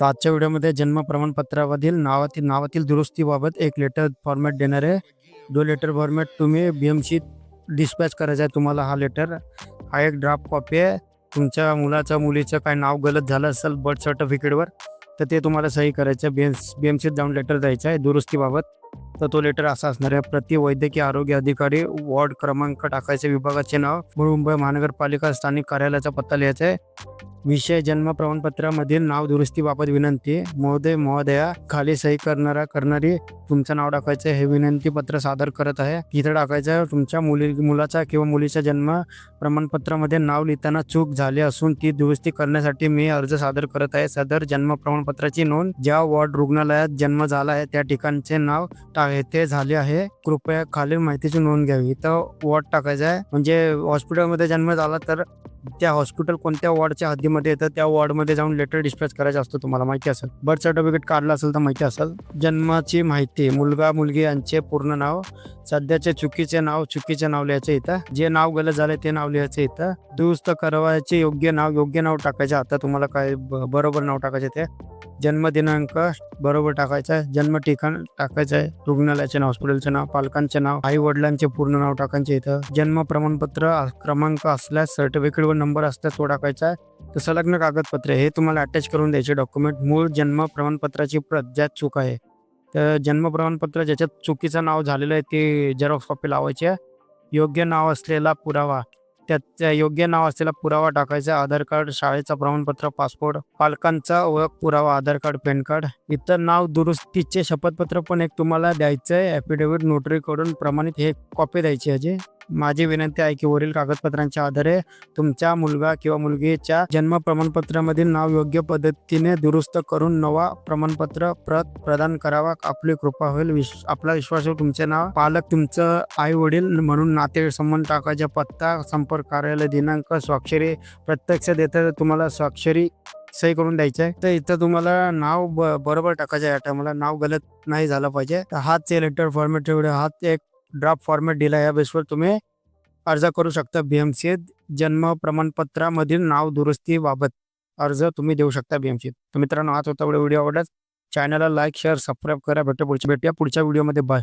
तर आजच्या व्हिडिओमध्ये जन्म प्रमाणपत्रामधील नावातील नावातील दुरुस्तीबाबत एक लेटर फॉर्मॅट देणार आहे. जो लेटर फॉर्मॅट तुम्ही बी एम सी डिस्पॅच करायचा आहे तुम्हाला हा लेटर हा एक ड्राफ्ट कॉपी आहे. तुमच्या मुलाचं मुलीचं काय नाव गलत झालं असेल बर्थ सर्टिफिकेटवर तर ते तुम्हाला सही करायचं बी एम बी एम सीत जाऊन लेटर द्यायचं आहे दुरुस्तीबाबत. तर तो लेटर असा असणार आहे. प्रति वैद्यकीय आरोग्य अधिकारी वॉर्ड क्रमांक टाकायचे विभागाचे नाव. मुंबई महानगरपालिका स्थानिक कार्यालयाचा पत्ता लिहायचा आहे. विषय जन्म प्रमाणपत्रामधील नाव दुरुस्तीबाबत विनंती. महोदय महोदया खाली सही करणारा करणारी तुमचं नाव टाकायचं हे विनंती पत्र सादर करत आहे. इथं टाकायचं तुमच्या मुली मुलाचा किंवा मुलीच्या जन्म प्रमाणपत्रामध्ये नाव लिहिताना चूक झाली असून ती दुरुस्ती करण्यासाठी मी अर्ज सादर करत आहे. सदर जन्म प्रमाणपत्राची नोंद ज्या वॉर्ड रुग्णालयात जन्म झाला आहे त्या ठिकाणचे नाव ते झाले आहे. कृपया खालील माहितीची नोंद घ्यावी. इथं वॉर्ड टाकायचं आहे. म्हणजे हॉस्पिटलमध्ये जन्म झाला तर त्या हॉस्पिटल कोणत्या वॉर्डच्या हद्दीमध्ये येतं त्या वॉर्डमध्ये जाऊन लेटर डिस्पॅच करायचं असतं तुम्हाला माहिती असेल. बर्थ सर्टिफिकेट काढलं असेल तर माहिती असेल. जन्माची माहिती मुलगा मुलगी यांचे पूर्ण नाव सध्याचे चुकीचे नाव चुकीचे नाव लिहायचे इथं. जे नाव गलत झाले ते नाव लिहायचे इथं. दुरुस्त करवायचे योग्य नाव योग्य नाव टाकायचे. आता तुम्हाला काय ब- बरोबर नाव टाकायचे ते. जन्मदिनांक बरोबर टाकायचा आहे. जन्म ठिकाण टाकायचं आहे. रुग्णालयाचे नाव हॉस्पिटलचे नाव पालकांचे नाव आई वडिलांचे पूर्ण नाव टाकायचे इथं. जन्म प्रमाणपत्र क्रमांक असल्यास सर्टिफिकेटवर नंबर असल्यास तो टाकायचा आहे. तर संलग्न कागदपत्रे हे तुम्हाला अटॅच करून द्यायचे डॉक्युमेंट मूळ जन्म प्रमाणपत्राची प्रत ज्यात चूक आहे. तर जन्म प्रमाणपत्र ज्याच्यात चुकीचं नाव झालेलं आहे ते झेरॉक्स कॉपी लावायची आहे. योग्य नाव असलेला पुरावा. त्यात त्या योग्य नाव असलेला पुरावा टाकायचा. आधार कार्ड शाळेचा प्रमाणपत्र पासपोर्ट पालकांचा ओळख पुरावा आधार कार्ड पॅन कार्ड. इतर नाव दुरुस्तीचे शपथपत्र पण एक तुम्हाला द्यायचं आहे ॲफिडेव्हिट नोटरीकडून प्रमाणित हे कॉपी द्यायची आहे माझी विनंती आहे की वरील कागदपत्रांच्या आधारे तुमच्या मुलगा किंवा मुलगीच्या जन्म प्रमाणपत्रामधील नाव योग्य पद्धतीने दुरुस्त करून नवा प्रमाणपत्र प्रत प्रदान करावा. आपली कृपा होईल. विश आपला विश्वास आहे तुमचे नाव पालक तुमचं आई वडील म्हणून नाते संबंध टाकायचा पत्ता संपर्क कार्यालय दिनांक स्वाक्षरी प्रत्यक्ष देता तुम्हाला स्वाक्षरी सही करून द्यायचं आहे. तर इथं तुम्हाला नाव ब बरोबर टाकायचं आहे. या टायमाला नाव गलत नाही झालं पाहिजे. तर हाच लेटर फॉर्मेट ठेवले हाच एक ड्राफ्ट फॉर्मॅट दिला या बेसवर तुम्ही अर्ज करू शकता बीएमसी जन्म प्रमाणपत्रामधील नाव दुरुस्तीबाबत अर्ज तुम्ही देऊ शकता बीएमसी तर मित्रांनो हाच होता व्हिडिओ आवडल्यास चॅनलला लाईक शेअर सबस्क्राईब करा. भेटू पुढच्या भेटूया पुढच्या व्हिडिओमध्ये. बाय